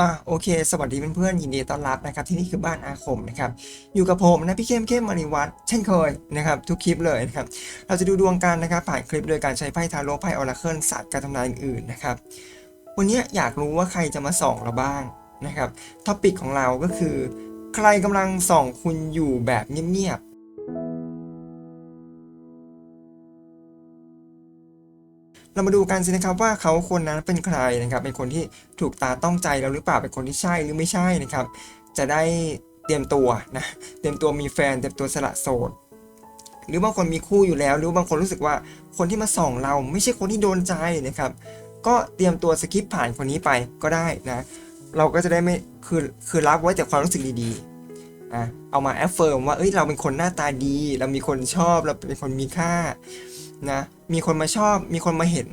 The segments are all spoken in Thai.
อะโอเค สวัสดีเพื่อนๆยินดีต้อนรับนะครับ ที่นี่คือบ้านอาคมนะครับ อยู่กับผมนะพี่เข้มเข้มมาริวัตรเช่นเคยนะครับ ทุกคลิปเลยนะครับ เราจะดูดวงกันนะครับ ผ่านคลิปโดยการใช้ไพ่ทาโร่ไพ่ออราเคิลศาสตร์การทำนายอื่นๆนะครับ วันนี้อยากรู้ว่าใครจะมาส่องเราบ้างนะครับท็อปิกของเราก็คือ ใครกำลังส่องคุณอยู่แบบเงียบ เรามาดูกันสินะครับว่าเขาคนนั้นเป็นใครนะครับ เป็นคนที่ถูกตาต้องใจเราหรือเปล่าเป็นคนที่ใช่หรือไม่ใช่นะครับ จะได้เตรียมตัวนะเตรียมตัวมีแฟนเตรียมตัวสละโสดหรือบางคนมีคู่อยู่แล้ว หรือบางคนรู้สึกว่าคนที่มาส่องเราไม่ใช่คนที่โดนใจนะครับ ก็เตรียมตัวสกิปผ่านคนนี้ไปก็ได้นะ เราก็จะได้ไม่คือคือรับไว้แต่ความรู้สึกดีๆนะเอามาแอฟเฟิร์มว่าเอ้ยเราเป็นคนหน้าตาดี เรามีคนชอบเราเป็นคนมีค่า นะ มีคนมาชอบ มีคนมาเห็น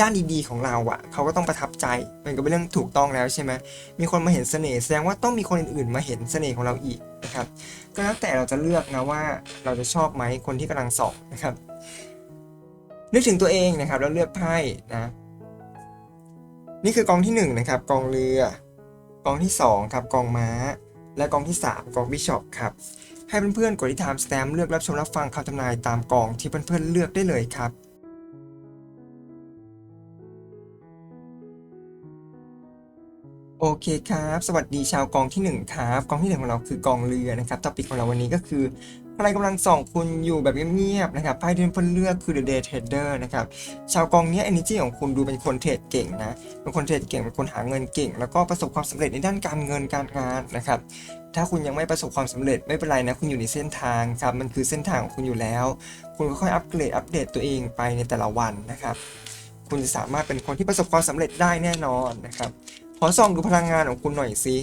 ด้านดีๆของเราอะ่ะ เขาก็ต้องประทับใจ มันก็เป็นเรื่องถูกต้องแล้วใช่ไหมมีคนมาเห็นเสน่ห์แสดงว่าต้องมีคนอื่นๆมาเห็นเสน่ห์ของเราอีกนะครับ ก็แล้วแต่เราจะเลือกนะว่าเราจะชอบไหมคนที่กำลังสองนะครับ นึกถึงตัวเองนะครับ แล้วเลือกไพ่นะ นี่คือกองที่หนึ่งนะครับ กองเรือ กองที่สองครับ กองม้า และกองที่สามกองบิชอปครับ ให้เพื่อนๆกดที่ time stamp เลือกรับชมรับฟังคำทำนายตามกองที่เพื่อนๆเลือกได้เลยครับโอเคครับ สวัสดีชาวกองที่ 1 ครับ กองที่ 1 ของเราคือกองเรือนะครับ ท็อปิกของเราวันนี้ก็คือ ใครกำลังส่องคุณอยู่แบบเงียบๆนะครับไพ่ที่เพื่อนเลือกคือ The Day Trader นะครับ ชาวกองนี้ energy ของคุณดูเป็นคนเทรดเก่งนะ เป็นคนเทรดเก่ง เป็นคนหาเงินเก่ง แล้วก็ประสบความสำเร็จในด้านการเงินการงานนะครับ ถ้าคุณยังไม่ประสบความสำเร็จไม่เป็นไรนะ คุณอยู่ในเส้นทางครับ มันคือเส้นทางของคุณอยู่แล้ว คุณค่อยๆอัปเกรดอัปเดตตัวเองไปในแต่ละวันนะครับ คุณจะสามารถเป็นคนที่ประสบความสำเร็จได้แน่นอนนะครับ ขอส่องดูพลังงานของคุณหน่อยสิ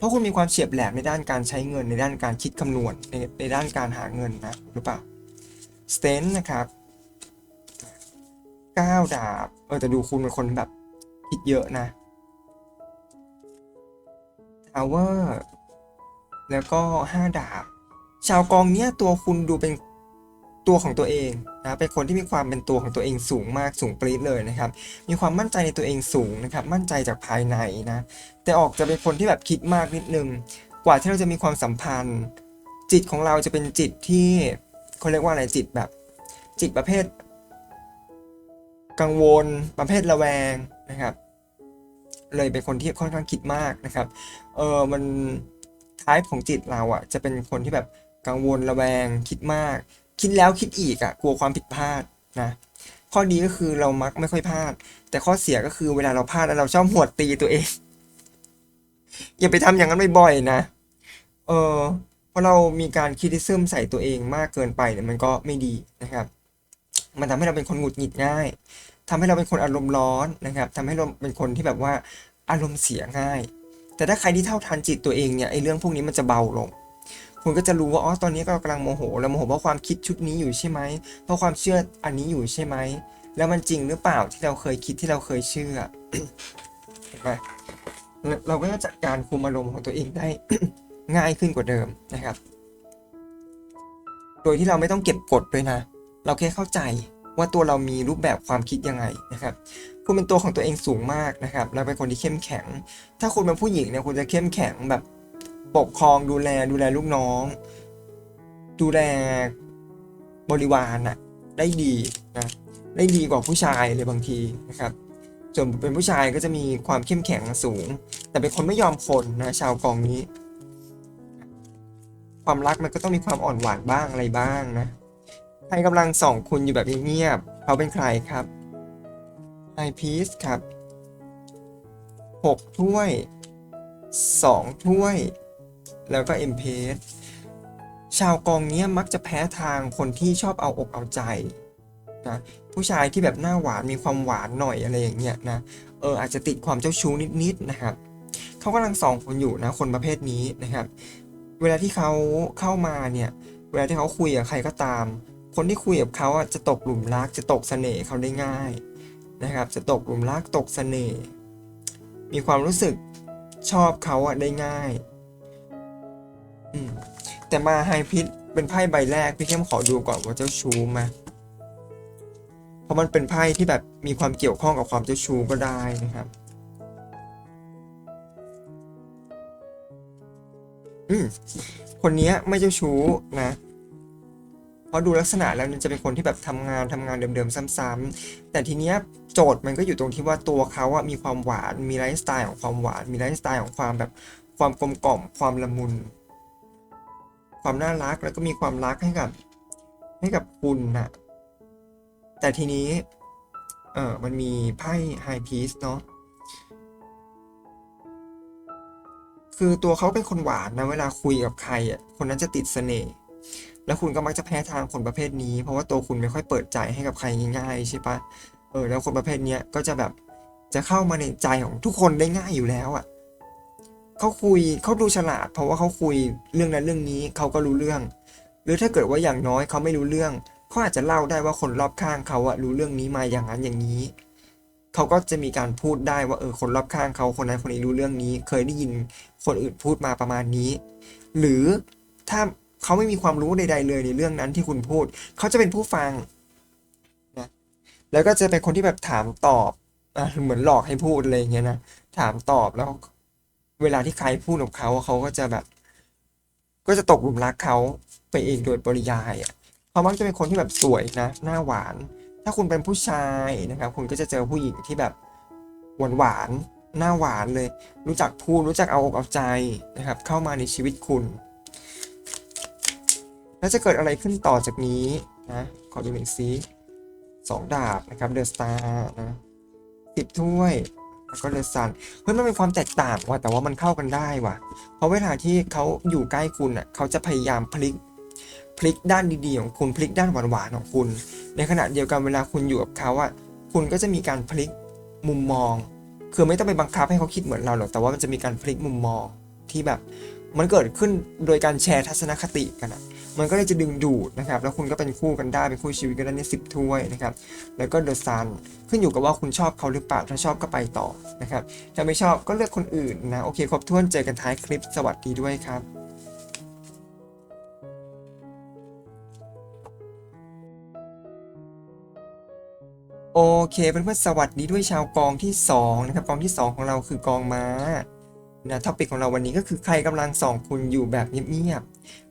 เพราะคุณมีความเฉียบแหลมในด้านการใช้เงินในด้านการคิดคำนวณในในด้านการหาเงินนะหรือเปล่าสเตนนะครับก้าวดาบเออแต่ดูคุณเป็นคนแบบคิดเยอะนะทาวเวอร์แล้วก็ห้าดาบ ชาวกองเนี้ยตัวคุณดูเป็น ตัวของตัวเองนะเป็นคนที่มีความเป็นตัวของตัวเองสูงมากสูงปรี๊ดเลยนะครับ มีความมั่นใจในตัวเองสูงนะครับ มั่นใจจากภายในนะ แต่ออกจะเป็นคนที่แบบคิดมากนิดนึง กว่าที่เราจะมีความสัมพันธ์ จิตของเราจะเป็นจิตที่เขาเรียกว่าอะไรจิตแบบ จิตประเภท กังวล ประเภทระแวงนะครับ เลยเป็นคนที่ค่อนข้างคิดมากนะครับ เออมันท้ายของจิตเราอะจะเป็นคนที่แบบกังวลระแวงคิดมาก คิดแล้วคิดอีกอะกลัวความผิดพลาดนะข้อดีก็คือเรามักไม่ค่อยพลาด แต่ข้อเสียก็คือเวลาเราพลาดแล้วเราชอบหวดตีตัวเอง อย่าไปทำอย่างนั้นบ่อยๆนะ เออเพราะเรามีการคิดที่ซึมใส่ตัวเองมากเกินไปเนี่ยมันก็ไม่ดีนะครับ มันทำให้เราเป็นคนหงุดหงิดง่ายทำให้เราเป็นคนอารมณ์ร้อนนะครับทำให้เราเป็นคนที่แบบว่าอารมณ์เสียง่าย แต่ถ้าใครที่เท่าทันจิตตัวเองเนี่ยไอ้เรื่องพวกนี้มันจะเบาลง คุณก็จะรู้ว่าอ๋อตอนนี้ก็กำลังโมโหแล้วโมโหเพราะความคิดชุดนี้อยู่ใช่ไหมเพราะความเชื่ออันนี้อยู่ใช่ไหมแล้วมันจริงหรือเปล่าที่เราเคยคิดที่เราเคยเชื่อเห็นไหมเราเราก็จะจัดการคุมอารมณ์ของตัวเองได้ง่ายขึ้นกว่าเดิมนะครับ โดยที่เราไม่ต้องเก็บกดด้วยนะ เราแค่เข้าใจว่าตัวเรามีรูปแบบความคิดยังไงนะครับ คุณเป็นตัวของตัวเองสูงมากนะครับ เราเป็นคนที่เข้มแข็ง ถ้าคุณเป็นผู้หญิงเนี่ยคุณจะเข้มแข็งแบบ ปกครองดูแลดูแลลูกน้อง ดูแลบริวารน่ะได้ดีนะได้ดีกว่าผู้ชายเลยบางทีนะครับส่วนเป็นผู้ชายก็จะมีความเข้มแข็งสูง แต่เป็นคนไม่ยอมคนนะชาวกองนี้ ความรักมันก็ต้องมีความอ่อนหวานบ้างอะไรบ้างนะใครกำลังส่องคุณอยู่แบบเงียบๆเขาเป็นใครครับไอพีซครับหกถ้วยสองถ้วย แล้วก็เอ็มเพสชาวกองเนี้ยมักจะแพ้ทางคนที่ชอบเอาอกเอาใจนะผู้ชายที่แบบหน้าหวานมีความหวานหน่อยอะไรอย่างเงี้ยนะเอออาจจะติดความเจ้าชู้นิดๆนะครับเขากำลังส่องคุณอยู่นะคนประเภทนี้นะครับ เวลาที่เขาเข้ามาเนี่ยเวลาที่เขาคุยกับใครก็ตาม คนที่คุยกับเขาจะตกหลุมรักจะตกเสน่ห์เขาได้ง่ายนะครับ จะตกหลุมรักตกเสน่ห์มีความรู้สึกชอบเขาได้ง่าย แต่มาไฮพิทเป็นไพ่ใบแรก พี่เข้มขอดูก่อนว่าเจ้าชู้มาเพราะมันเป็นไพ่ที่แบบมีความเกี่ยวข้องกับความเจ้าชู้ก็ได้นะครับ อืมคนนี้ไม่เจ้าชู้นะเพราะดูลักษณะแล้วจะเป็นคนที่แบบทำงานทำงานเดิมๆซ้ำๆแต่ทีเนี้ยโจทย์มันก็อยู่ตรงที่ว่าตัวเขาอะมีความหวานมีไลฟ์สไตล์ของความหวานมีไลฟ์สไตล์ของความแบบความกลมกล่อมความละมุน ความน่ารักแล้วก็มีความรักให้กับ ให้กับคุณนะแต่ทีนี้ เออมันมีไพ่ไฮพีซเนาะคือตัวเขาเป็นคนหวานนะเวลาคุยกับใครอะคนนั้นจะติดเสน่ห์แล้วคุณก็มักจะแพ้ทางคนประเภทนี้ เพราะว่าตัวคุณไม่ค่อยเปิดใจให้กับใครง่ายๆใช่ปะเออแล้วคนประเภทเนี้ยก็จะแบบจะเข้ามาในใจของทุกคนได้ง่ายอยู่แล้วอะ เขาคุยเขาดูฉลาด เพราะว่าเขาคุยเรื่องนั้นเรื่องนี้เขาก็รู้เรื่อง หรือถ้าเกิดว่าอย่างน้อยเขาไม่รู้เรื่องเขาอาจจะเล่าได้ว่าคนรอบข้างเขาอะรู้เรื่องนี้มาอย่างนั้นอย่างนี้เขาก็จะมีการพูดได้ว่าเออคนรอบข้างเขาคนนั้นคนนี้รู้เรื่องนี้ เคยได้ยินคนอื่นพูดมาประมาณนี้ หรือถ้าเขาไม่มีความรู้ใด ๆ เลยในเรื่องนั้นที่คุณพูด เขาจะเป็นผู้ฟังนะแล้วก็จะเป็นคนที่แบบถามตอบอะเหมือนหลอกให้พูดอะไรอย่างเงี้ยนะถามตอบแล้ว เวลาที่ใครพูดกับเขาเขาก็จะแบบ ก็จะตกหลุมรักเขาไปเองโดยปริยายอะเขามักจะเป็นคนที่แบบสวยนะ หน้าหวาน ถ้าคุณเป็นผู้ชายนะครับ คุณก็จะเจอผู้หญิงที่แบบหวานหวานหน้าหวานเลย รู้จักพูดรู้จักเอาอกเอาใจนะครับ เข้ามาในชีวิตคุณ แล้วจะเกิดอะไรขึ้นต่อจากนี้นะขอดูหน่อยซิสองดาบนะครับเดอะสตาร์นะสิบถ้วย แล้วก็เดอะซันเฮ้ยมันเป็นความแตกต่างว่ะแต่ว่ามันเข้ากันได้ว่ะ เพราะเวลาที่เขาอยู่ใกล้คุณอะเขาจะพยายามพลิกพลิกด้านดีๆของคุณพลิกด้านหวานๆของคุณ ในขณะเดียวกันเวลาคุณอยู่กับเขาอะคุณก็จะมีการพลิกมุมมอง คือไม่ต้องไปบังคับให้เขาคิดเหมือนเราหรอกแต่ว่ามันจะมีการพลิกมุมมองที่แบบมันเกิดขึ้นโดยการแชร์ทัศนคติกันอะ มันก็เลยจะดึงดูดนะครับ แล้วคุณก็เป็นคู่กันได้เป็นคู่ชีวิตกันได้ในสิบถ้วยนะครับ แล้วก็เดอะซันขึ้นอยู่กับว่าคุณชอบเขาหรือเปล่าถ้าชอบก็ไปต่อนะครับถ้าไม่ชอบก็เลือกคนอื่นนะโอเคครบถ้วนเจอกันท้ายคลิปสวัสดีด้วยครับโอเคเพื่อนๆสวัสดีด้วยชาวกองที่2นะครับกองที่ 2 ของเราคือกองม้านะท็อปิกของเราวันนี้ก็คือใครกำลังส่องคุณอยู่แบบเงียบ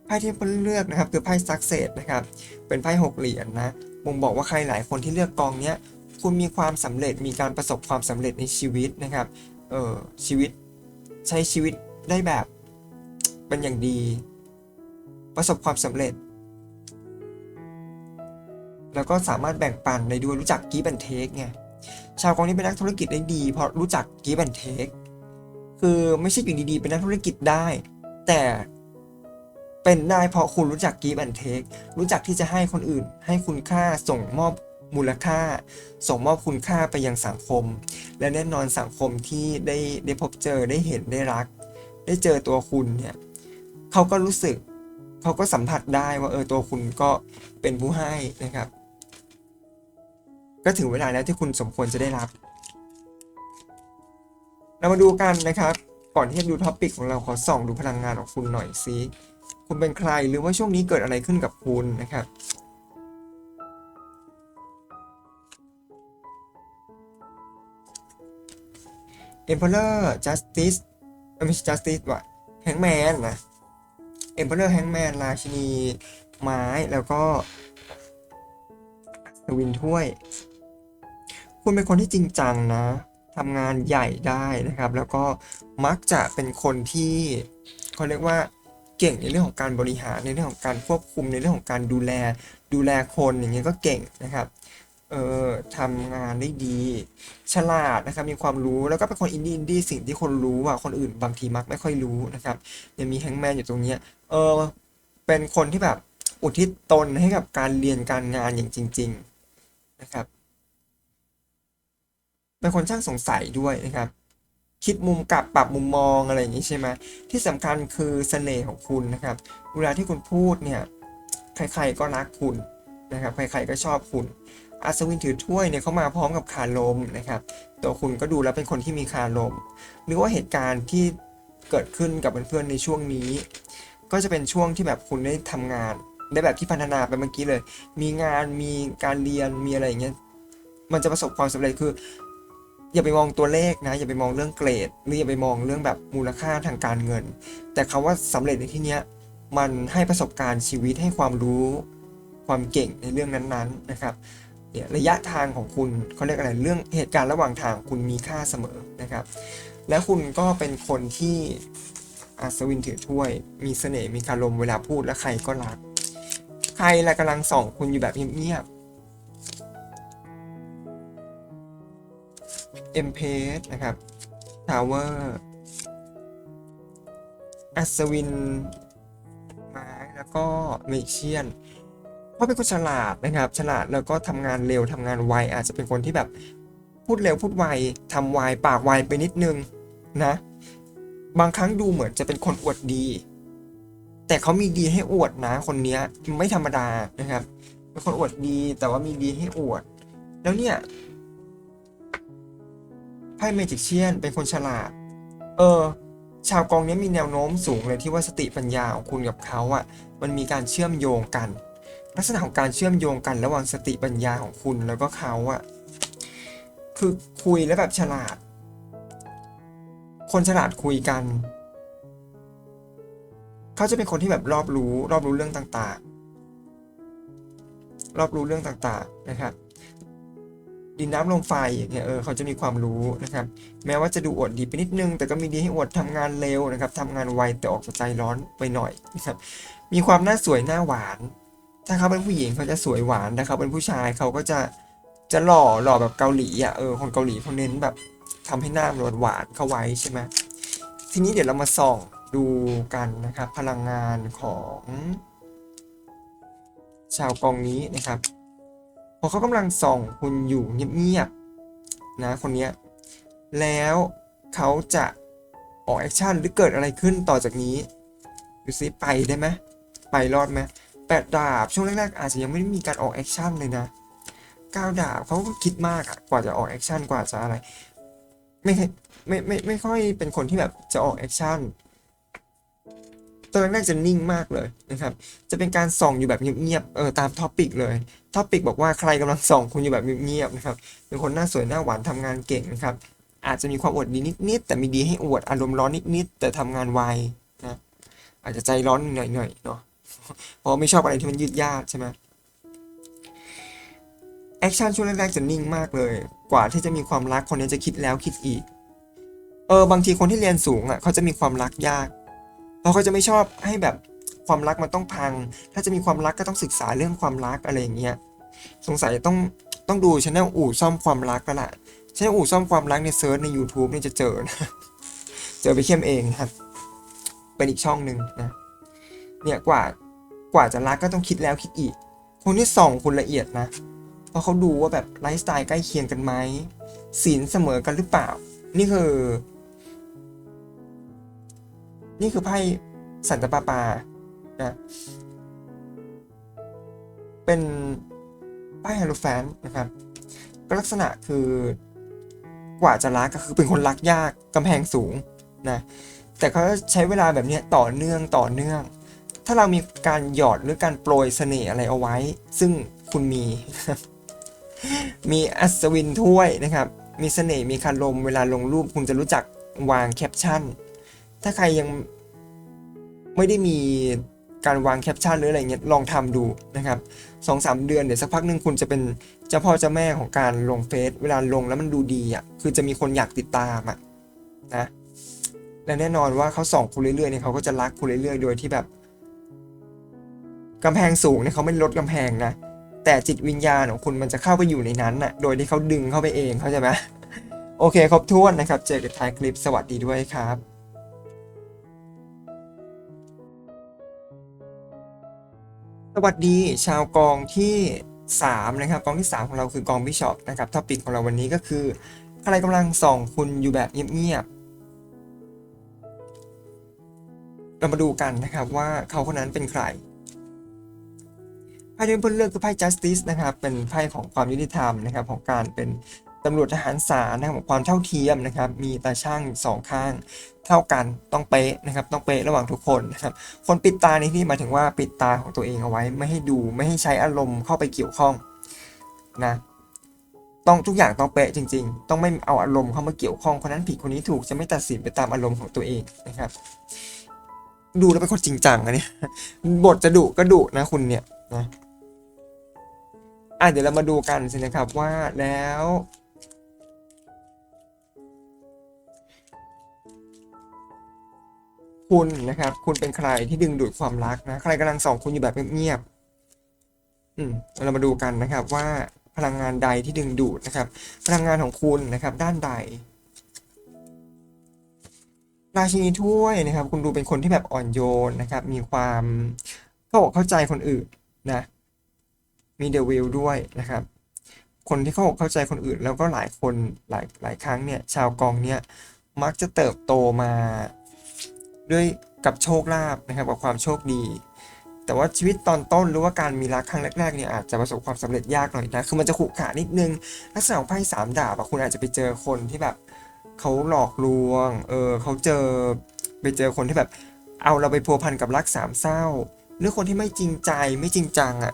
ไพ่ที่เพื่นเลือกนะครับคือไพ่ซักเซสนะครับ เป็นไพ่หกเหรียญนะบ่งบอกว่าใครหลายคนที่เลือกกองเนี้ยคุณมีความสำเร็จมีการประสบความสำเร็จในชีวิตนะครับ เออชีวิตใช้ชีวิตได้แบบเป็นอย่างดี ประสบความสำเร็จ แล้วก็สามารถแบ่งปันในด้วยรู้จักกีบันเทคไงชาวกองนี้เป็นนักธุรกิจได้ดี เพราะรู้จักกีบันเทคคือไม่ใช่อยู่ดีๆเป็นนักธุรกิจได้ แต่ เป็นได้เพราะคุณรู้จักกีบันเทครู้จักที่จะให้คนอื่น ให้คุณค่าส่งมอบมูลค่า ส่งมอบคุณค่าไปยังสังคม และแน่นอนสังคมที่ได้ได้พบเจอได้เห็นได้รัก ได้เจอตัวคุณเนี่ยเขาก็รู้สึกเขาก็สัมผัสได้ว่าเออตัวคุณก็เป็นผู้ให้นะครับ ก็ถึงเวลาแล้วที่คุณสมควรจะได้รับ เรามาดูกันนะครับ ก่อนที่จะดูท็อปิกของเราขอส่องดูพลังงานของคุณหน่อยซิ คุณเป็นใครหรือว่าช่วงนี้เกิดอะไรขึ้นกับคุณนะครับ Emperor Justice เอ้ยไม่ใช่ Justice ว่ะ Hangman นะ Emperor Hangman ราชินีไม้แล้วก็สวินถ้วย คุณเป็นคนที่จริงจังนะทำงานใหญ่ได้นะครับ แล้วก็มักจะเป็นคนที่เขาเรียกว่า เก่งในเรื่องของการบริหารในเรื่องของการควบคุมในเรื่องของการดูแล ดูแลคนอย่างเงี้ยก็เก่งนะครับเออทำงานได้ดี ฉลาดนะครับมีความรู้แล้วก็เป็นคนอินดี้อินดี้สิ่งที่คนรู้อะคนอื่นบางทีมักไม่ค่อยรู้นะครับยังมีแฮงแมนอยู่ตรงเนี้ยเออเป็นคนที่แบบอุทิศตนให้กับการเรียนการงานอย่างจริง ๆนะครับเป็นคนช่างสงสัยด้วยนะครับ คิดมุมกลับปรับมุมมองอะไรอย่างนี้ใช่ไหมที่สำคัญคือเสน่ห์ของคุณนะครับ เวลาที่คุณพูดเนี่ยใครๆก็รักคุณนะครับ ใครๆก็ชอบคุณ อัศวินถือถ้วยเนี่ยเขามาพร้อมกับคาลมนะครับ ตัวคุณก็ดูแล้วเป็นคนที่มีคาลม หรือว่าเหตุการณ์ที่เกิดขึ้นกับเพื่อนๆในช่วงนี้ ก็จะเป็นช่วงที่แบบคุณได้ทำงานได้แบบที่พัฒนาไปเมื่อกี้เลย มีงานมีการเรียนมีอะไรอย่างเงี้ยมันจะประสบความสำเร็จคือ อย่าไปมองตัวเลขนะ อย่าไปมองเรื่องเกรด หรืออย่าไปมองเรื่องแบบมูลค่าทางการเงิน แต่คาว่าสำเร็จในที่เนี้ยมันให้ประสบการณ์ชีวิตให้ความรู้ความเก่งในเรื่องนั้นๆนะครับเนี่ยระยะทางของคุณเขาเรียกอะไรเรื่องเหตุการณ์ระหว่างทางคุณมีค่าเสมอนะครับ และคุณก็เป็นคนที่อัศวินถือถ้วย มีเสน่ห์มีคารมเวลาพูดและใครก็รัก ใครละกำลังส่องคุณอยู่แบบเงียบ ๆเอ็มเพสนะครับทาวเวอร์อัศวินไม้แล้วก็เมเชียนเพราะเป็นคนฉลาดนะครับ ฉลาดแล้วก็ทำงานเร็วทำงานไว อาจจะเป็นคนที่แบบพูดเร็วพูดไวทำไวปากไวไปนิดนึงนะ บางครั้งดูเหมือนจะเป็นคนอวดดี แต่เขามีดีให้อวดนะคนเนี้ยไม่ธรรมดานะครับเป็นคนอวดดีแต่ว่ามีดีให้อวด แล้วเนี่ย ไพ่เมจิกเชียนเป็นคนฉลาด เออ ชาวกองนี้มีแนวโน้มสูงเลยที่ว่าสติปัญญาของคุณกับเขาอะ่ะ มันมีการเชื่อมโยงกัน ลักษณะของการเชื่อมโยงกัน ระหว่างสติปัญญาของคุณแล้วก็เขาอะ่ะ คือคุยแล้วแบบฉลาด คนฉลาดคุยกัน เขาจะเป็นคนที่แบบรอบรู้ รอบรู้เรื่องต่างๆ รอบรู้เรื่องต่างๆนะครับ ดินน้ำลมไฟอย่างเงี้ยเออเขาจะมีความรู้นะครับ แม้ว่าจะดูอวดดีไปนิดนึง แต่ก็มีดีให้อวดทำงานเร็วนะครับทำงานไวแต่ออกใจร้อนไปหน่อยนะครับ มีความหน้าสวยหน้าหวาน ถ้าเขาเป็นผู้หญิงเขาจะสวยหวานถ้าเขาเป็นผู้ชายเขาก็จะจะหล่อหล่อแบบเกาหลีอะเออคนเกาหลีเขาเน้นแบบทำให้หน้ามันหวานเข้าไว้ใช่ไหมทีนี้เดี๋ยวเรามาส่องดูกันนะครับ พลังงานของ ชาวกองนี้นะครับ พอเขากำลังส่องคุณอยู่เงียบๆนะคนเนี้ยแล้วเขาจะออกแอคชั่นหรือเกิดอะไรขึ้นต่อจากนี้ดูซิไปได้ไหมไปรอดไหมแปดดาบช่วงแรกๆอาจจะยังไม่ได้มีการออกแอคชั่นเลยนะเก้าดาบเขาก็คิดมากอะกว่าจะออกแอคชั่นกว่าจะอะไร ไม่ไม่ไม่ไม่ค่อยเป็นคนที่แบบจะออกแอคชั่น ตอนแรกจะนิ่งมากเลยนะครับ จะเป็นการส่องอยู่แบบเงียบๆ เออตามท็อปิกเลย ท็อปิกบอกว่าใครกำลังส่องคุณอยู่แบบเงียบๆนะครับ เป็นคนหน้าสวยหน้าหวานทำงานเก่งนะครับ อาจจะมีความอดดีนิดๆ แต่มีดีให้อวดอารมณ์ร้อนนิดๆ แต่ทำงานไวนะ อาจจะใจร้อนหน่อยๆ เนาะ เพราะไม่ชอบอะไรที่มันยืดยาดใช่ไหมแอคชั่นช่วงแรกๆจะนิ่งมากเลย กว่าที่จะมีความรักคนนี้จะคิดแล้วคิดอีก เออบางทีคนที่เรียนสูงอะเขาจะมีความรักยาก เพราะเขาจะไม่ชอบให้แบบความรักมันต้องพัง ถ้าจะมีความรักก็ต้องศึกษาเรื่องความรักอะไรอย่างเงี้ย สงสัยต้องต้องดูช anel อู่ซ่อมความรักแล้วล่ะช anel อู่ซ่อมความรักในเซิร์ชใน YouTube เนี่ยจะเจอนะ เจอไปเข้มเองครับ เป็นอีกช่องหนึ่งนะ เนี่ยกว่ากว่าจะรักก็ต้องคิดแล้วคิดอีก คนที่ส่องคุณละเอียดนะ เพราะเขาดูว่าแบบไลฟ์สไตล์ใกล้เคียงกันไหมศีลเสมอกันหรือเปล่า นี่คือ นี่คือไพ่สันตปาปานะเป็นไพ่ฮาโลแฟนนะครับก็ลักษณะคือกว่าจะรักก็คือเป็นคนรักยากกำแพงสูงนะแต่เขาใช้เวลาแบบนี้ต่อเนื่องต่อเนื่อง ถ้าเรามีการหยอดหรือการโปรยเสน่ห์อะไรเอาไว้ ซึ่งคุณมี มีอัศวินถ้วยนะครับ มีเสน่ห์มีคารมเวลาลงรูปคุณจะรู้จักวางแคปชั่น ถ้าใครยังไม่ได้มีการวางแคปชั่นหรืออะไรเงี้ยลองทำดูนะครับสองสามเดือนเดี๋ยวสักพักหนึ่งคุณจะเป็นเจ้าพ่อเจ้าแม่ของการลงเฟซเวลาลงแล้วมันดูดีอะคือจะมีคนอยากติดตามอะนะและแน่นอนว่าเขาส่องคุณเรื่อยๆเนี่ยเขาก็จะรักคุณเรื่อยๆ โดยที่แบบกำแพงสูงเนี่ยเขาไม่ลดกำแพงนะแต่จิตวิญญาณของคุณมันจะเข้าไปอยู่ในนั้นน่ะโดยที่เขาดึงเข้าไปเองเข้าใจไหมโอเคครบถ้วนนะครับ เจอกันท้ายคลิปสวัสดีด้วยครับ สวัสดีชาวกองที่ 3 นะครับ กองที่ 3 ของเราคือกองบิชอปนะครับท็อปิกของเราวันนี้ก็คือ ใครกำลังส่องคุณอยู่แบบเงียบๆเรามาดูกันนะครับว่าเขาคนนั้นเป็นใครไพ่ที่เพื่อนเลือกคือไพ่ justice นะครับ เป็นไพ่ของความยุติธรรมนะครับของการเป็น ตำรวจทหารศาลนะครับของความเท่าเทียมนะครับ มีตาช่างสองข้าง เท่ากันต้องเป๊ะนะครับ ต้องเป๊ะระหว่างทุกคนนะครับ คนปิดตาในที่หมายถึงว่าปิดตาของตัวเองเอาไว้ ไม่ให้ดูไม่ให้ใช้อารมณ์เข้าไปเกี่ยวข้องนะต้องทุกอย่างต้องเป๊ะจริง ๆ ต้องไม่เอาอารมณ์เข้ามาเกี่ยวข้องคนนั้นผิดคนนี้ถูกจะไม่ตัดสินไปตามอารมณ์ของตัวเองนะครับ ดูแล้วเป็นคนจริงจังอะเนี่ยบทจะดุก็ดุนะคุณเนี่ยนะอะเดี๋ยวเรามาดูกันสินะครับว่าแล้ว คุณนะครับ คุณเป็นใครที่ดึงดูดความรักนะ ใครกำลังส่องคุณอยู่แบบเงียบๆอืมเรามาดูกันนะครับว่าพลังงานใดที่ดึงดูดนะครับ พลังงานของคุณนะครับ ด้านใด ราชินีถ้วยนะครับ คุณดูเป็นคนที่แบบอ่อนโยนนะครับ มีความเข้าอกเข้าใจคนอื่นนะ มีเดวิลด้วยนะครับ คนที่เข้าอกเข้าใจคนอื่น แล้วก็หลายคนหลายหลายครั้งเนี่ย ชาวกองเนี่ยมักจะเติบโตมา ด้วยกับโชคลาภนะครับกับความโชคดี แต่ว่าชีวิตตอนต้นหรือว่าการมีรักครั้งแรกๆเนี่ยอาจจะประสบความสำเร็จยากหน่อยนะคือมันจะขรุขระนิดนึงลักษณะของไพ่สามดาบคุณอาจจะไปเจอคนที่แบบเขาหลอกลวงเออเขาเจอไปเจอคนที่แบบเอาเราไปพัวพันกับรักสามเศร้า หรือคนที่ไม่จริงใจไม่จริงจังอะ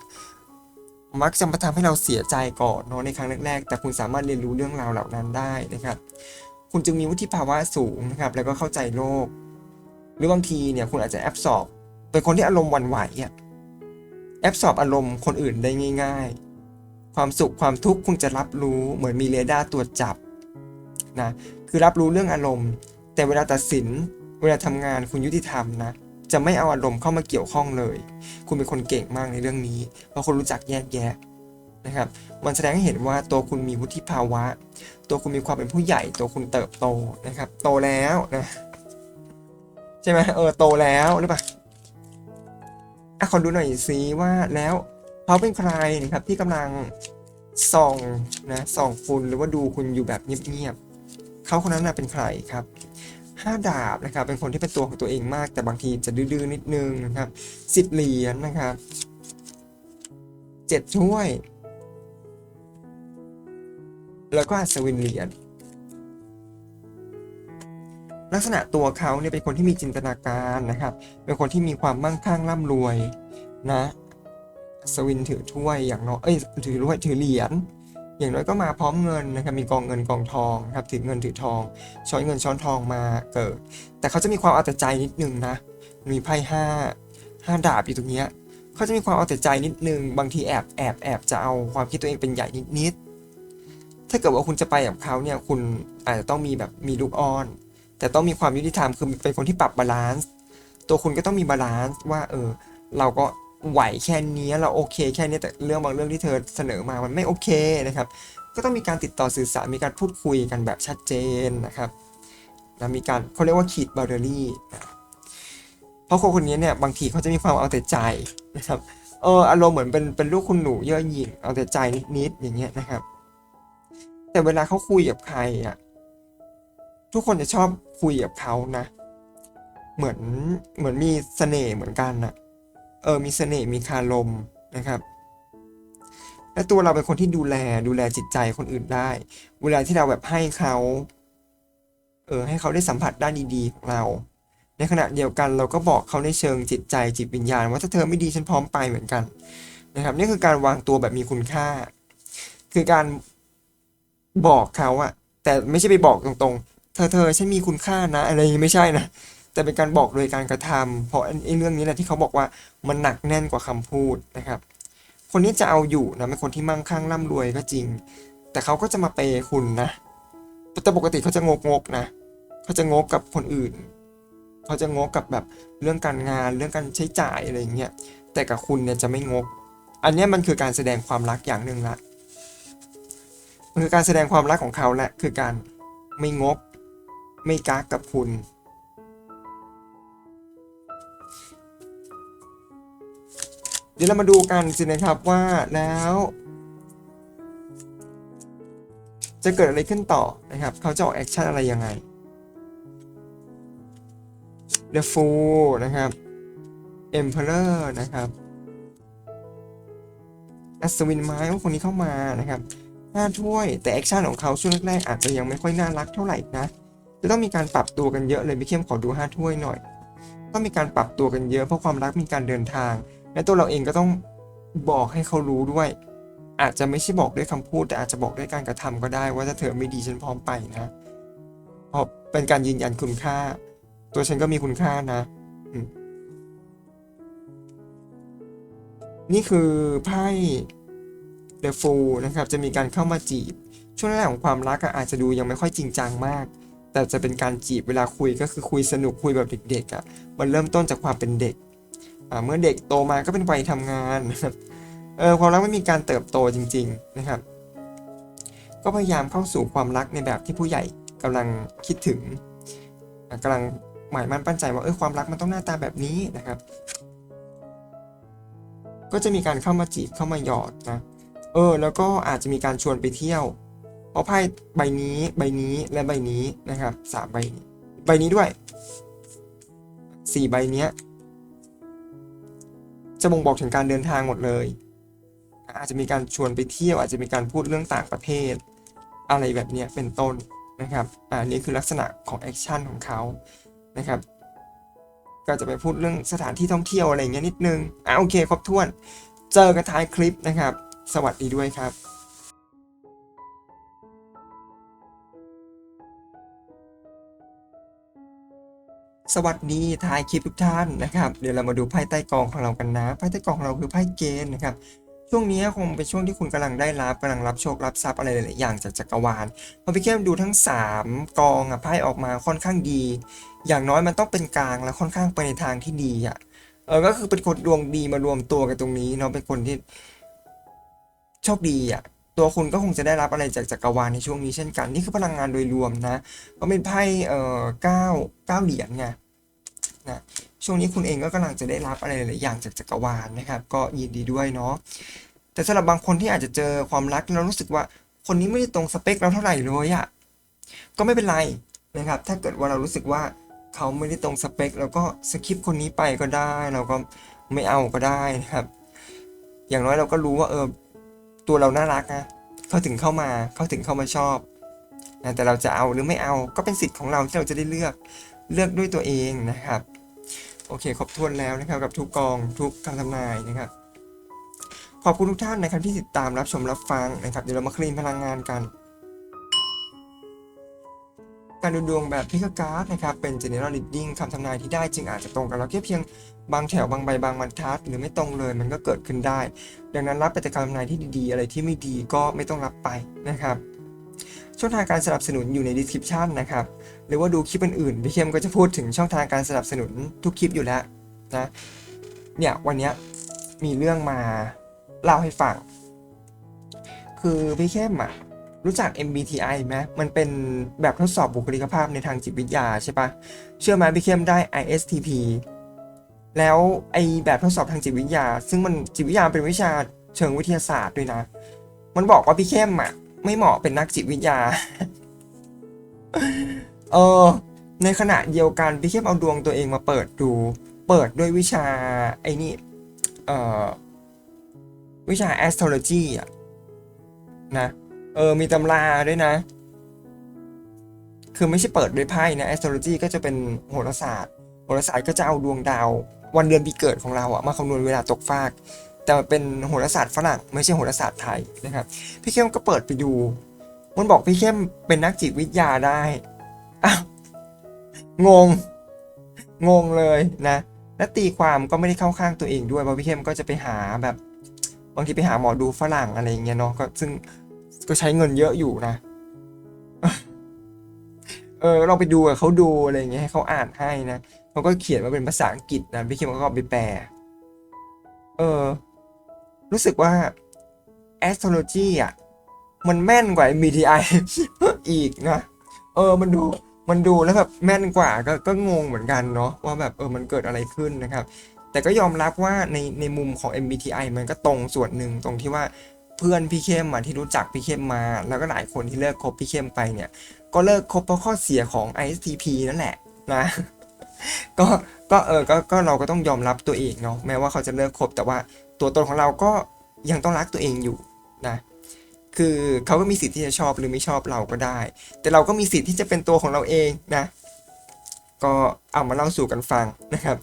มักจะมาทำให้เราเสียใจก่อนเนาะในครั้งแรกๆ แต่คุณสามารถเรียนรู้เรื่องราวเหล่านั้นได้นะครับ คุณจึงมีวุฒิภาวะสูงนะครับ แล้วก็เข้าใจโลก หรือบางทีเนี่ยคุณอาจจะแอบสอบ เป็นคนที่อารมณ์หวั่นไหวอะแอบสอบอารมณ์คนอื่นได้ง่าย ๆ ความสุขความทุกข์คุณจะรับรู้เหมือนมีเรดาร์ตรวจจับนะคือรับรู้เรื่องอารมณ์ แต่เวลาตัดสินเวลาทำงานคุณยุติธรรมนะจะไม่เอาอารมณ์เข้ามาเกี่ยวข้องเลย คุณเป็นคนเก่งมากในเรื่องนี้ เพราะคุณรู้จักแยกแยะนะครับ มันแสดงให้เห็นว่าตัวคุณมีวุฒิภาวะ ตัวคุณมีความเป็นผู้ใหญ่ ตัวคุณเติบโตนะครับ โตแล้วนะ ใช่ไหมเออโตแล้วหรือเปล่าอะขอดูหน่อยสิว่าแล้วเขาเป็นใครนะครับที่กำลังส่องนะส่องคุณหรือว่าดูคุณอยู่แบบเงียบๆเขาคนนั้นนะเป็นใครครับห้าดาบนะครับเป็นคนที่เป็นตัวของตัวเองมาก แต่บางทีจะดื้อๆนิดนึงนะครับสิบเหรียญนะครับเจ็ดถ้วย แล้วก็อัศวินเหรียญ ลักษณะตัวเขาเนี่ยเป็นคนที่มีจินตนาการนะครับ เป็นคนที่มีความมั่งคั่งร่ำรวยนะสวินถือถ้วยอย่างน้อยเอ้ยถือถ้วยถือเหรียญอย่างน้อยก็มาพร้อมเงินนะครับมีกองเงินกองทองครับถือเงินถือทอง ช้อนเงินช้อนทองมาเกิด แต่เขาจะมีความเอาแต่ใจนิดนึงนะมีไพ่ห้าห้าดาบอยู่ตรงเนี้ยเขาจะมีความเอาแต่ใจนิดนึงบางทีแอบแอบแอบจะเอาความคิดตัวเองเป็นใหญ่นิดนิดถ้าเกิดว่าคุณจะไปกับเขาเนี่ยคุณอาจจะต้องมีแบบมีลูกอ้อน แต่ต้องมีความยุติธรรมคือเป็นคนที่ปรับบาลานซ์ตัวคุณก็ต้องมีบาลานซ์ว่าเออเราก็ไหวแค่นี้เราโอเคแค่นี้แต่เรื่องบางเรื่องที่เธอเสนอมามันไม่โอเคนะครับก็ต้องมีการติดต่อสื่อสารมีการพูดคุยกันแบบชัดเจนนะครับแล้วมีการเขาเรียกว่าขีดบาร์เดอรี่เพราะคนคนนี้เนี่ยบางทีเขาจะมีความเอาแต่ใจนะครับเอออารมณ์เหมือนเป็นเป็นลูกคุณหนูเย่อหยิ่งเอาแต่ใจนิดๆอย่างเงี้ยนะครับ แต่เวลาเขาคุยกับใครอะ ทุกคนจะชอบคุยกับเขานะ เหมือนเหมือนมีเสน่ห์เหมือนกันนะเออมีเสน่ห์มีคารมนะครับ และตัวเราเป็นคนที่ดูแลดูแลจิตใจคนอื่นได้ เวลาที่เราแบบให้เขาเออให้เขาได้สัมผัสด้านดีๆของเรา ในขณะเดียวกันเราก็บอกเขาในเชิงจิตใจจิตวิญญาณ ว่าถ้าเธอไม่ดีฉันพร้อมไปเหมือนกันนะครับ นี่คือการวางตัวแบบมีคุณค่า คือการบอกเขาอะแต่ไม่ใช่ไปบอกตรงๆ เธอเธอฉันมีคุณค่านะ อะไรอย่างงี้ไม่ใช่นะแต่เป็นการบอกโดยการกระทำเพราะไอ้เรื่องนี้แหละที่เขาบอกว่ามันหนักแน่นกว่าคำพูดนะครับ คนนี้จะเอาอยู่นะเป็นคนที่มั่งคั่งร่ำรวยก็จริง แต่เขาก็จะมาเปย์คุณนะแต่ปกติเขาจะงกงกนะเขาจะงกกับคนอื่น เขาจะงกกับแบบเรื่องการงานเรื่องการใช้จ่ายอะไรอย่างเงี้ยแต่กับคุณเนี่ยจะไม่งก อันนี้มันคือการแสดงความรักอย่างหนึ่งละมันคือการแสดงความรักของเขาแหละคือการไม่งก ไม่กักกับคุณ เดี๋ยวเรามาดูกันสินะครับว่าแล้ว จะเกิดอะไรขึ้นต่อนะครับ เขาจะออกแอคชั่นอะไรยังไง The Fool นะครับ Emperor นะครับอัศวินไม้ว่าคนนี้เข้ามานะครับห้าถ้วยแต่แอคชั่นของเขาช่วงแรกๆอาจจะยังไม่ค่อยน่ารักเท่าไหร่นะ จะต้องมีการปรับตัวกันเยอะเลยพี่เข้มขอดูห้าถ้วยหน่อย ต้องมีการปรับตัวกันเยอะเพราะความรักมีการเดินทาง และตัวเราเองก็ต้องบอกให้เขารู้ด้วย อาจจะไม่ใช่บอกด้วยคำพูด แต่อาจจะบอกด้วยการกระทำก็ได้ ว่าถ้าเธอไม่ดีฉันพร้อมไปนะเพราะเป็นการยืนยันคุณค่า ตัวฉันก็มีคุณค่านะนี่คือไพ่เดอะฟูนะครับ จะมีการเข้ามาจีบ ช่วงแรกของความรักอาจจะดูยังไม่ค่อยจริงจังมาก แต่จะเป็นการจีบเวลาคุยก็คือคุยสนุกคุยแบบเด็กๆอะมันเริ่มต้นจากความเป็นเด็กอ่าเมื่อเด็กโตมาก็เป็นวัยทำงานเออความรักไม่มีการเติบโตจริง ๆนะครับ ก็พยายามเข้าสู่ความรักในแบบที่ผู้ใหญ่กำลังคิดถึงอะกำลังหมายมั่นปั้นใจว่าเออความรักมันต้องหน้าตาแบบนี้นะครับ ก็จะมีการเข้ามาจีบเข้ามาหยอดนะเออแล้วก็อาจจะมีการชวนไปเที่ยว เพราะไพ่ใบนี้ใบนี้และใบนี้นะครับสามใบใบนี้ด้วยสี่ใบเนี้ยจะบ่งบอกถึงการเดินทางหมดเลย อาจจะมีการชวนไปเที่ยวอาจจะมีการพูดเรื่องต่างประเทศ อะไรแบบนี้เป็นต้นนะครับอ่านี่คือลักษณะของแอคชั่นของเขานะครับก็จะไปพูดเรื่องสถานที่ท่องเที่ยวอะไรเงี้ยนิดนึงอะโอเคครบถ้วน เจอกันท้ายคลิปนะครับ สวัสดีด้วยครับ สวัสดีทายคลิปทุกท่านนะครับ เดี๋ยวเรามาดูไพ่ใต้กองของเรากันนะ ไพ่ใต้กองของเราคือไพ่เกณฑ์นะครับ ช่วงนี้คงเป็นช่วงที่คุณกำลังได้รับกำลังรับโชครับทรัพย์อะไรหลาย ๆ อย่างจากจักรวาล พอพี่เข้มดูทั้ง 3 กองอะไพ่ออกมาค่อนข้างดี อย่างน้อยมันต้องเป็นกลางและค่อนข้างไปในทางที่ดีอะ เออ ก็คือเป็นคนดวงดีมารวมตัวกันตรงนี้เนาะ เป็นคนที่โชคดีอะ ตัวคุณก็คงจะได้รับอะไรจากจักรวาลในช่วงนี้เช่นกัน นี่คือพลังงานโดยรวมนะก็เป็นไพ่เอ่อเก้าเก้าเหรียญไงนะช่วงนี้คุณเองก็กำลังจะได้รับอะไรหลายอย่างจากจักรวาลนะครับ ก็ยินดีด้วยเนาะแต่สำหรับบางคนที่อาจจะเจอความรักแล้วรู้สึกว่าคนนี้ไม่ได้ตรงสเปคเราเท่าไหร่เลยอะก็ไม่เป็นไรนะครับ ถ้าเกิดว่าเรารู้สึกว่าเขาไม่ได้ตรงสเปคเราก็สคิปคนนี้ไปก็ได้ เราก็ไม่เอาก็ได้นะครับ อย่างน้อยเราก็รู้ว่าเออ ตัวเราน่ารักนะเขาถึงเข้ามาเขาถึงเข้ามาชอบนะแต่เราจะเอาหรือไม่เอาก็เป็นสิทธิ์ของเราที่เราจะได้เลือกเลือกด้วยตัวเองนะครับ โอเคครบถ้วนแล้วนะครับกับทุกกองทุกการทำนายนะครับ ขอบคุณทุกท่านนะครับที่ติดตามรับชมรับฟังนะครับเดี๋ยวเรามาคลีนพลังงานกัน การดูดวงแบบพิกการ์ดนะครับเป็น general reading คำทำนายที่ได้จึงอาจจะตรงกันเราแค่เพียงบางแถวบางใบบางบรรทัด หรือไม่ตรงเลยมันก็เกิดขึ้นได้ ดังนั้นรับไปแต่คำทำนายที่ดีๆ อะไรที่ไม่ดีก็ไม่ต้องรับไปนะครับช่องทางการสนับสนุนอยู่ใน description นะครับหรือว่าดูคลิปอื่นๆพี่เข้มก็จะพูดถึงช่องทางการสนับสนุนทุกคลิปอยู่แล้วนะเนี่ยวันนี้มีเรื่องมาเล่าให้ฟัง คือพี่เข้มอะ รู้จัก MBTI ไหมมันเป็นแบบทดสอบบุคลิกภาพในทางจิตวิทยาใช่ปะเชื่อไหมพี่เข้มได้ ISTP แล้วไอแบบทดสอบทางจิตวิทยา ซึ่งมันจิตวิทยาเป็นวิชาเชิงวิทยาศาสตร์ด้วยนะ มันบอกว่าพี่เข้มอะไม่เหมาะเป็นนักจิตวิทยา เออ ในขณะเดียวกันพี่เข้มเอาดวงตัวเองมาเปิดดู เปิดด้วยวิชาไอ้นี่ เอ่อ วิชา astrology อะนะ เออ มีตำราด้วยนะ คือไม่ใช่เปิดด้วยไพ่นะ astrology ก็จะเป็นโหราศาสตร์ โหราศาสตร์ก็จะเอาดวงดาว วันเดือนปีเกิดของเราอะมาคำนวณเวลาตกฟาก แต่เป็นโหราศาสตร์ฝรั่งไม่ใช่โหราศาสตร์ไทยนะครับ พี่เข้มก็เปิดไปดู มันบอกพี่เข้มเป็นนักจิตวิทยาได้อ้าวงง งงเลยนะ และตีความก็ไม่ได้เข้าข้างตัวเองด้วยเพราะพี่เข้มก็จะไปหาแบบ บางทีไปหาหมอดูฝรั่งอะไรอย่างเงี้ยเนาะ ก็ซึ่ง ก็ใช้เงินเยอะอยู่นะ เออลองไปดูเขาดูอะไรอย่างเงี้ยให้เขาอ่านให้นะเขาก็เขียนมาเป็นภาษาอังกฤษนะพี่เข้มก็เอาไปแปล เออ รู้สึกว่า astrology อะ มันแม่นกว่า MBTI อีกนะ เออ มันดู มันดูแล้วแบบแม่นกว่าก็ก็งงเหมือนกันเนาะว่าแบบเออมันเกิดอะไรขึ้นนะครับ แต่ก็ยอมรับว่าในในมุมของ MBTI มันก็ตรงส่วนหนึ่งตรงที่ว่า เพื่อนพี่เข้มมาที่รู้จักพี่เข้มมา แล้วก็หลายคนที่เลิกคบพี่เข้มไปเนี่ย ก็เลิกคบเพราะข้อเสียของ ISTP นั่นแหละนะก็ก็เออก็ก็เราก็ต้องยอมรับตัวเองเนาะแม้ว่าเขาจะเลิกคบแต่ว่าตัวตนของเราก็ยังต้องรักตัวเองอยู่นะคือเขาก็มีสิทธิ์ที่จะชอบหรือไม่ชอบเราก็ได้ แต่เราก็มีสิทธิ์ที่จะเป็นตัวของเราเองนะ ก็เอามาเล่าสู่กันฟังนะครับ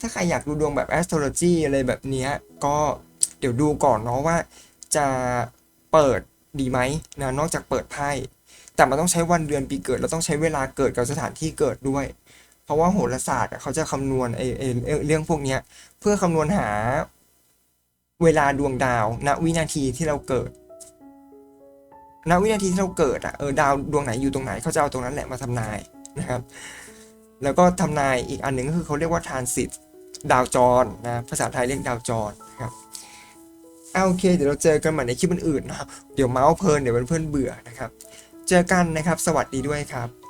ถ้าใครอยากดูดวงแบบ astrology อะไรแบบนี้ก็เดี๋ยวดูก่อนเนาะว่า จะเปิดดีไหมนะนอกจากเปิดไพ่แต่มันต้องใช้วันเดือนปีเกิดแล้วต้องใช้เวลาเกิดกับสถานที่เกิดด้วย เพราะว่าโหราศาสตร์เขาจะคำนวณไอ้ไอ้ไอ้เรื่องพวกนี้เพื่อคำนวณหาเวลาดวงดาวณวินาทีที่เราเกิดณวินาทีที่เราเกิดอะเออดาวดวงไหนอยู่ตรงไหนเขาจะเอาตรงนั้นแหละมาทำนายนะครับ แล้วก็ทำนายอีกอันหนึ่งก็คือเขาเรียกว่าทานสิตดาวจรนะภาษาไทยเรียกดาวจรนะครับ เอาโอเค เดี๋ยวเราเจอกันใหม่ในคลิปอื่นๆนะครับเดี๋ยวเมาส์เพลินเดี๋ยวเพื่อนๆเบื่อนะครับ เจอกันนะครับ สวัสดีด้วยครับ